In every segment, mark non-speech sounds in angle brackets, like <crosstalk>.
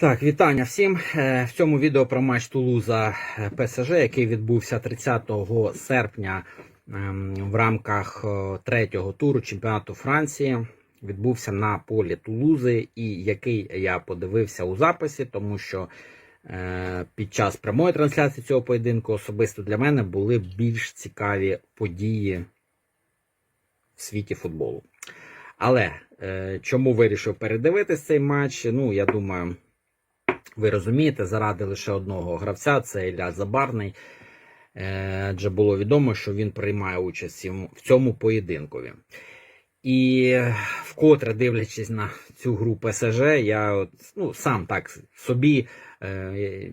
Так, вітання всім. Е, В цьому відео про матч Тулуза е, ПСЖ, який відбувся 30 серпня ем, в рамках е, третього туру чемпіонату Франції. Відбувся на полі Тулузи, і який я подивився у записі, тому що під час прямої трансляції цього поєдинку особисто для мене були більш цікаві події в світі футболу. Але чому вирішив передивитись цей матч? Ну, я думаю, ви розумієте, заради лише одного гравця, це Ілля Забарний. Е, Адже було відомо, що він приймає участь в цьому поєдинкові. І вкотре дивлячись на цю гру ПСЖ, я от, ну, сам так собі е,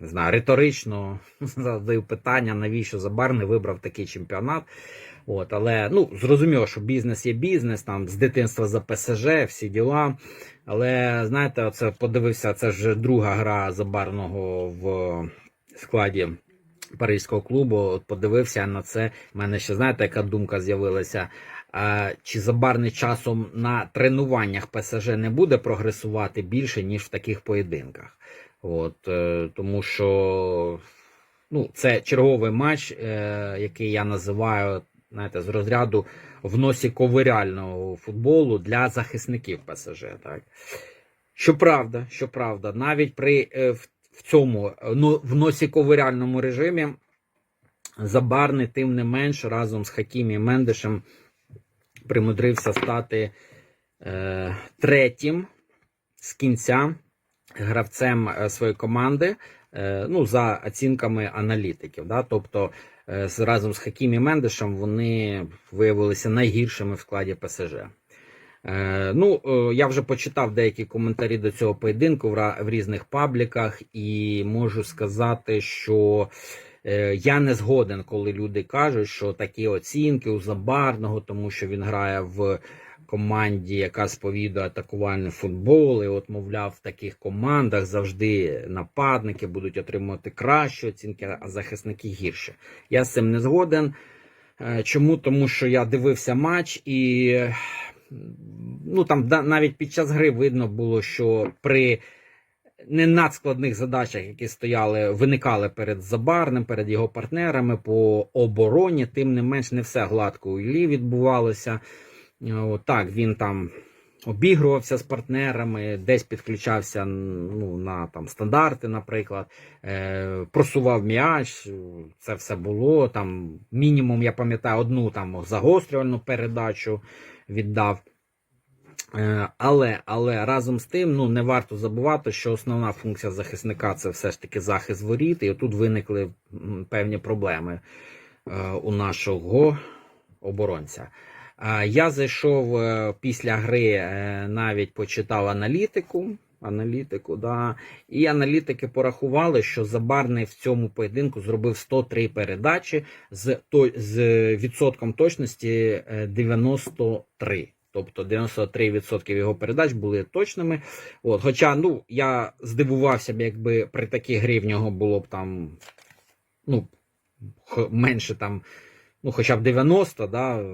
не знаю, риторично <laughs> задаю питання, навіщо Забарний вибрав такий чемпіонат. От, але ну, зрозуміло, що бізнес є бізнес, там з дитинства за ПСЖ, всі діла. Але знаєте, оце подивився, це ж друга гра Забарного в складі паризького клубу. От подивився на це. У мене ще знаєте, яка думка з'явилася. Чи Забарний часом на тренуваннях ПСЖ не буде прогресувати більше, ніж в таких поєдинках? От, е, тому що ну, це черговий матч, е, який я називаю знаєте, з розряду в носі ковиряльного футболу для захисників ПСЖ. Так? Щоправда, щоправда, навіть при е, в, в цьому ну, в носі ковиряльному режимі Забарний, тим не менш, разом з Хакімі Мендешем примудрився стати е, третім з кінця гравцем е, своєї команди. е, Ну, за оцінками аналітиків. Да? Тобто е, разом з Хакімі Мендешем вони виявилися найгіршими в складі ПСЖ. Ну, я вже почитав деякі коментарі до цього поєдинку в різних пабліках, і можу сказати, що я не згоден, коли люди кажуть, що такі оцінки у Забарного, тому що він грає в команді, яка сповідує атакувальний футбол, і от, мовляв, в таких командах завжди нападники будуть отримувати кращі оцінки, а захисники гірше. Я з цим не згоден. Е, Чому? Тому що я дивився матч і ну там навіть під час гри видно було, що при не надскладних задачах, які стояли, виникали перед Забарним, перед його партнерами по обороні, тим не менш не все гладко у Іллі відбувалося. Е, Так, він там обігрувався з партнерами, десь підключався ну, на там, стандарти, наприклад, е, просував м'яч, це все було. Там мінімум, я пам'ятаю, одну там загострювальну передачу віддав. Е, Але, але разом з тим, ну не варто забувати, що основна функція захисника це все ж таки захист воріт, і отут виникли певні проблеми е, у нашого оборонця. Е, Я зайшов е, після гри, е, навіть почитав аналітику. Аналітику, да. І аналітики порахували, що Забарний в цьому поєдинку зробив 103 передачі з, то- з відсотком точності е, 93. Тобто 93% його передач були точними. От, хоча ну, я здивувався б, якби при такій грі в нього було б там ну, менше там, ну, хоча б 90, да,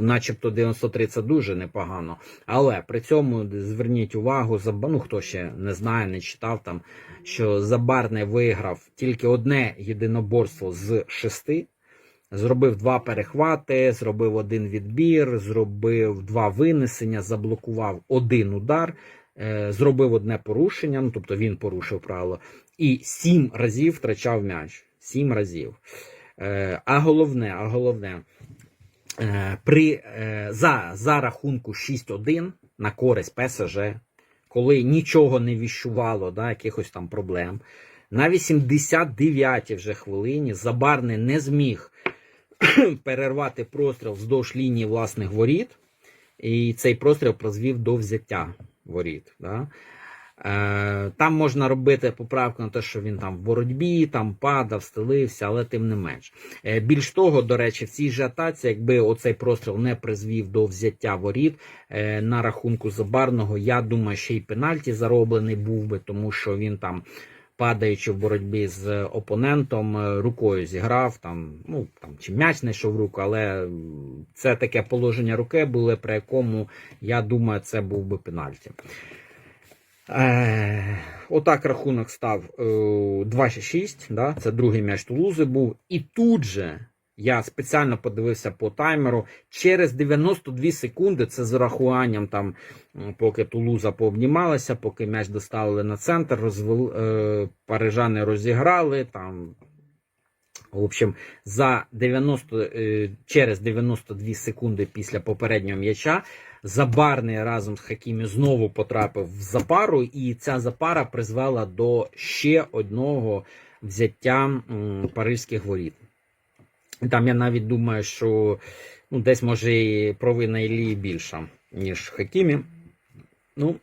начебто 93 це дуже непогано. Але при цьому зверніть увагу, ну, хто ще не знає, не читав там, що Забарний виграв тільки одне єдиноборство з шести. Зробив два перехвати, зробив один відбір, зробив два винесення, заблокував один удар, е, зробив одне порушення, ну тобто він порушив правило, і сім разів втрачав м'яч. Сім разів. Е, А головне, а головне, при, е, за, за рахунку 6-1 на користь ПСЖ, коли нічого не віщувало, да, якихось там проблем, на 89-й вже хвилині Забарний не зміг <clears throat> перервати простріл вздовж лінії власних воріт, і цей простріл призвів до взяття воріт. Да? Е, Там можна робити поправку на те, що він там в боротьбі, там падав, стелився, але тим не менш. Е, Більш того, до речі, в цій же атаці, якби оцей простріл не призвів до взяття воріт е, на рахунку Забарного, я думаю, ще й пенальті зароблений був би, тому що він там падаючи в боротьбі з опонентом, рукою зіграв, там, ну, там, чи м'яч знайшов руку, але це таке положення руки було, при якому, я думаю, це був би пенальті. Е, отак рахунок став е, 2-6, да? це другий м'яч Тулузи був. І тут же я спеціально подивився по таймеру. Через 92 секунди, це з урахуванням, там, поки Тулуза пообнімалася, поки м'яч доставили на центр, розвел, е, парижани розіграли. Там, в общем, за 90, е, через 92 секунди після попереднього м'яча Забарний разом з Хакімі знову потрапив в запару, і ця запара призвела до ще одного взяття паризьких воріт. Там я навіть думаю, що ну, десь може і провина Іллі більша, ніж Хакімі. Ну,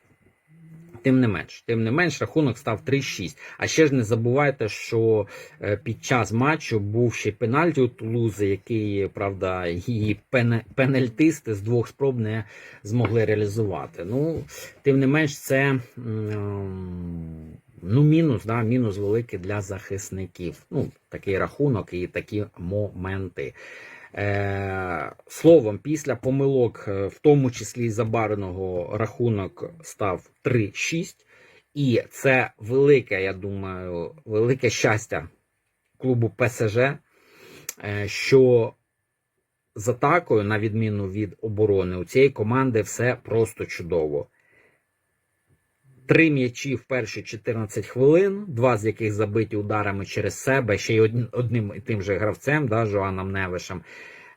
тим не менш, тим не менш, рахунок став 3-6. А ще ж не забувайте, що е, під час матчу був ще пенальті у Тулузи, який, правда, її пенальтисти з двох спроб не змогли реалізувати. Ну, тим не менш, це ну, мінус, да, мінус великий для захисників. Ну, такий рахунок і такі моменти. Е, словом, після помилок, е, в тому числі забареного, рахунок став 3-6. І це велике, я думаю, велике щастя клубу ПСЖ, е, що з атакою, на відміну від оборони, у цієї команди все просто чудово. Три м'ячі в перші 14 хвилин, два з яких забиті ударами через себе, ще й одним, і тим же гравцем, да, Жоаном Невишем.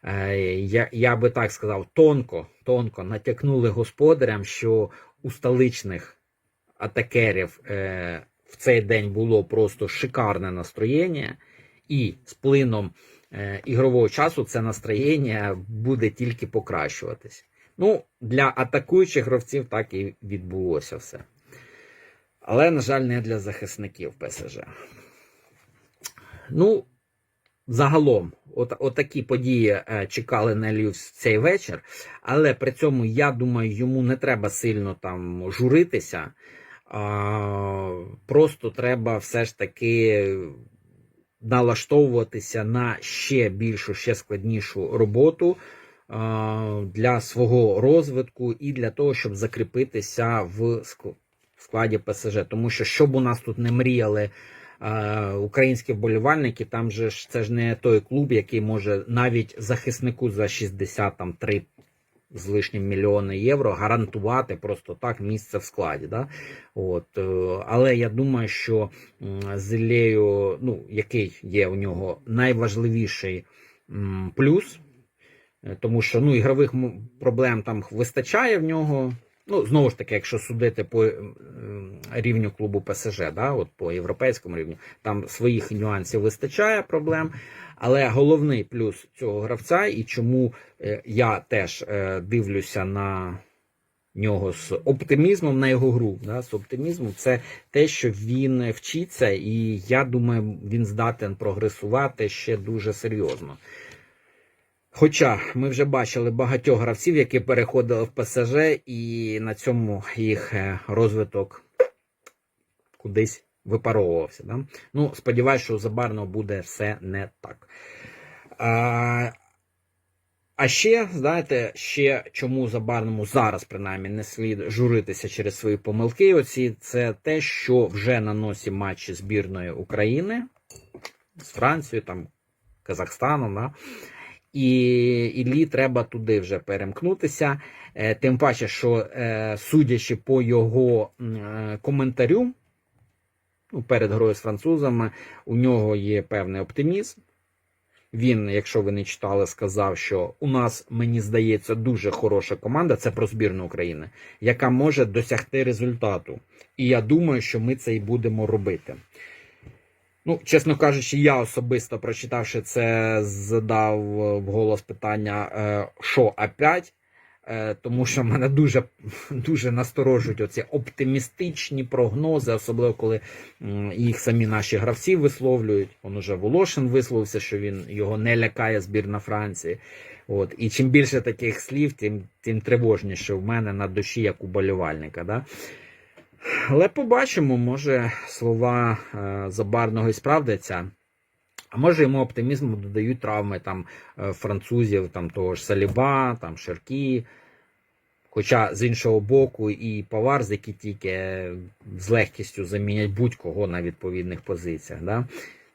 Е, я, я би так сказав, тонко, тонко натякнули господарям, що у столичних атакерів е, в цей день було просто шикарне настроєння, і з плином е, ігрового часу це настроєння буде тільки покращуватись. Ну, для атакуючих гравців так і відбулося все. Але, на жаль, не для захисників ПСЖ. Ну, загалом, от, отакі події е, чекали на Льюс цей вечір. Але при цьому, я думаю, йому не треба сильно там журитися. А, просто треба все ж таки налаштовуватися на ще більшу, ще складнішу роботу а, для свого розвитку і для того, щоб закріпитися в складі ПСЖ. Тому що, щоб у нас тут не мріяли е, українські вболівальники, там же ж це ж не той клуб, який може навіть захиснику за 63 з лишнім мільйони євро гарантувати просто так місце в складі. Да? От, е, але я думаю, що м, з Іллею, ну, який є у нього найважливіший плюс, е, тому що ну, ігрових проблем там вистачає в нього. Ну, знову ж таки, якщо судити по ем, рівню клубу ПСЖ, да, от по європейському рівню, там своїх нюансів вистачає проблем. Але головний плюс цього гравця, і чому е, я теж е, дивлюся на нього з оптимізмом на його гру, да, з оптимізмом, це те, що він вчиться, і я думаю, він здатен прогресувати ще дуже серйозно. Хоча ми вже бачили багатьох гравців, які переходили в ПСЖ, і на цьому їх е, розвиток кудись випаровувався. Да? Ну, сподіваюсь, що у Забарного буде все не так. А, а ще, знаєте, ще чому Забарному зараз, принаймні, не слід журитися через свої помилки. Оці це те, що вже на носі матчі збірної України з Францією, там, Казахстаном. Да? І Іллі треба туди вже перемкнутися. Е, Тим паче, що е, судячи по його е, коментарю ну, перед грою з французами, у нього є певний оптимізм. Він, якщо ви не читали, сказав, що у нас, мені здається, дуже хороша команда, це про збірну України, яка може досягти результату. І я думаю, що ми це і будемо робити. Ну, чесно кажучи, я особисто прочитавши це, задав е, вголос питання, е, що опять, Е, тому що мене дуже, <laughs> дуже насторожують оці оптимістичні прогнози, особливо коли їх самі наші гравці висловлюють. Он уже Волошин висловився, що він його не лякає збірна Франції. От. І чим більше таких слів, тим, тим тривожніше в мене на душі, як у болівальника. Да? Але побачимо, може слова е, Забарного і справдяться. А може йому оптимізму додають травми там е, французів, там того ж Саліба, там Шеркі. Хоча з іншого боку, і Павар, з які тільки з легкістю замінять будь-кого на відповідних позиціях. Да?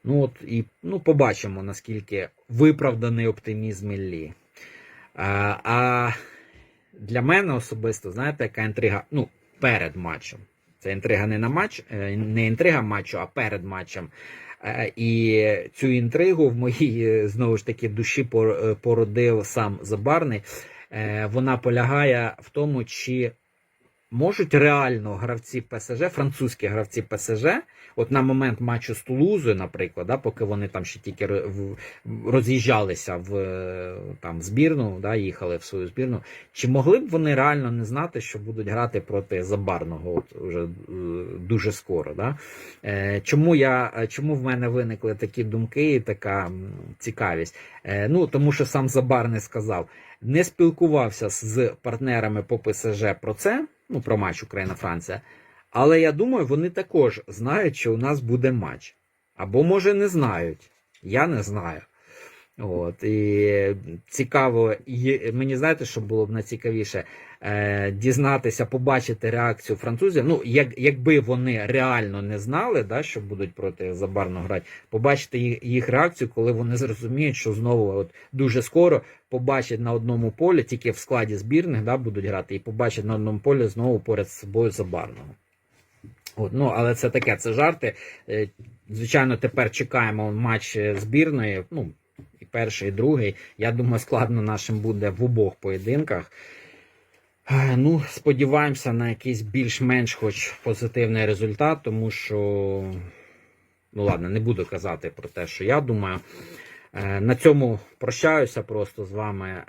Ну от і ну, побачимо, наскільки виправданий оптимізм Іллі. А, а для мене особисто, знаєте, яка інтрига? Ну, перед матчем. Це інтрига не на матч, е, не інтрига матчу, а перед матчем. Е, І цю інтригу в моїй е, знову ж таки душі породив сам Забарний. Вона полягає в тому, чи можуть реально гравці ПСЖ, французькі гравці ПСЖ, от на момент матчу з Тулузою, наприклад, да, поки вони там ще тільки роз'їжджалися в там, збірну, да, їхали в свою збірну, чи могли б вони реально не знати, що будуть грати проти Забарного от вже е, дуже скоро? Да? Е, Чому я е, чому в мене виникли такі думки і така цікавість? Ну тому що сам Забарний сказав, не спілкувався з партнерами по ПСЖ про це, ну про матч Україна-Франція. Але я думаю, вони також знають, що у нас буде матч. Або може не знають. Я не знаю. От, і цікаво, і мені знаєте, що було б найцікавіше е, дізнатися, побачити реакцію французів. Ну, як, якби вони реально не знали, да, що будуть проти Забарно грати, побачити їх, їх реакцію, коли вони зрозуміють, що знову от, дуже скоро побачать на одному полі, тільки в складі збірних да, будуть грати, і побачать на одному полі знову поряд з собою Забарного. От, ну, але це таке, це жарти. Е, Звичайно, тепер чекаємо матч е, збірної. Ну, перший, і другий. Я думаю, складно нашим буде в обох поєдинках. Е, Ну, сподіваємося на якийсь більш-менш хоч позитивний результат, тому що, ну ладно, не буду казати про те, що я думаю. Е, На цьому прощаюся просто з вами.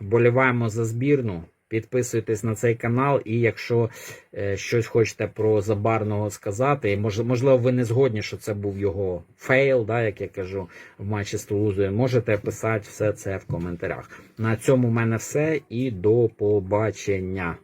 Боліваємо за збірну. Підписуйтесь на цей канал, і якщо е, щось хочете про Забарного сказати, можливо, ви не згодні, що це був його фейл, да, як я кажу, в матчі з Тулузою, можете писати все це в коментарях. На цьому в мене все і до побачення.